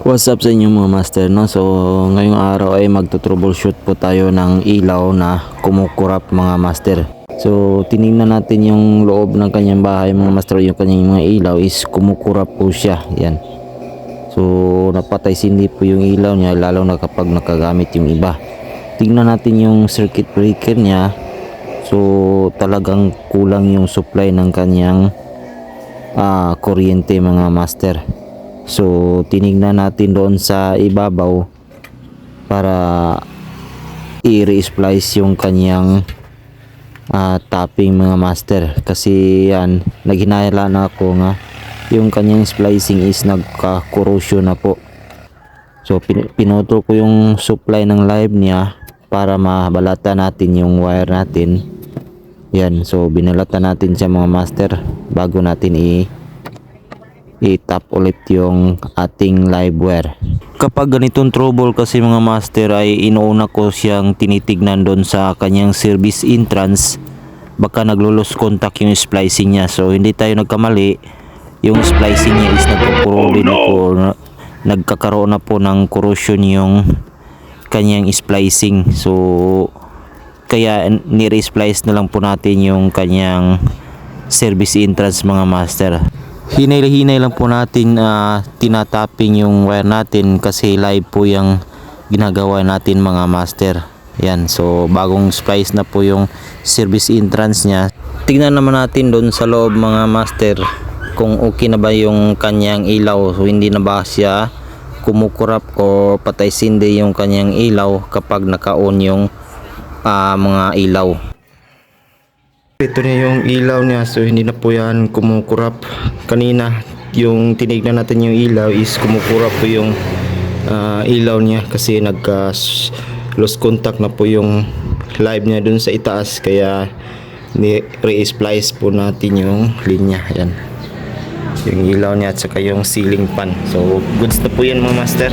What's up sa inyo mga master no? So ngayong araw ay magto-troubleshoot po tayo ng ilaw na kumukurap mga master. So tiningnan natin yung loob ng kanyang bahay mga master yung kanyang mga ilaw is kumukurap po siya. Yan. So napatay sindi po yung ilaw niya lalo na kapag nakagamit yung iba. Tingnan natin yung circuit breaker niya. So talagang kulang yung supply ng kanyang ah, kuryente mga master. So tinignan natin doon sa ibabaw para i-resplice yung kanyang ah, tapping mga master kasi yan naghinala na ako nga yung kanyang splicing is nagka-corrosion na po. So pin- pinutol ko yung supply ng live niya para mabalata natin yung wire natin. Yan, so binalata natin siya mga master bago natin i i-tap ulit yung ating live wire. Kapag ganitong trouble kasi mga master ay inuuna ko siyang tinitignan doon sa kanyang service entrance. Baka naglulos contact yung splicing niya. So hindi tayo nagkamali. Yung splicing niya is nagkakuruli na po. Na- nagkakaroon na po ng corrosion yung kanyang splicing. So kaya ni-resplice na lang po natin yung kanyang service entrance mga master hinay-hinay lang po natin ah, tinatapping yung wire natin kasi live po yung ginagawa natin mga master. Yan so bagong splice na po yung service entrance niya. Tignan naman natin doon sa loob mga master kung okay na ba yung kanyang ilaw. So hindi na ba siya kumukurap o patay sindi yung kanyang ilaw kapag naka-on yung ah, mga ilaw ito na yung ilaw niya so hindi na po yan kumukurap. Kanina yung tinignan natin yung ilaw is kumukurap po yung ah, ilaw niya kasi nagka lost contact na po yung live niya dun sa itaas. Kaya re-splice po natin yung linya. Yan yung ilaw niya at saka yung ceiling fan. So goods na po yan mga master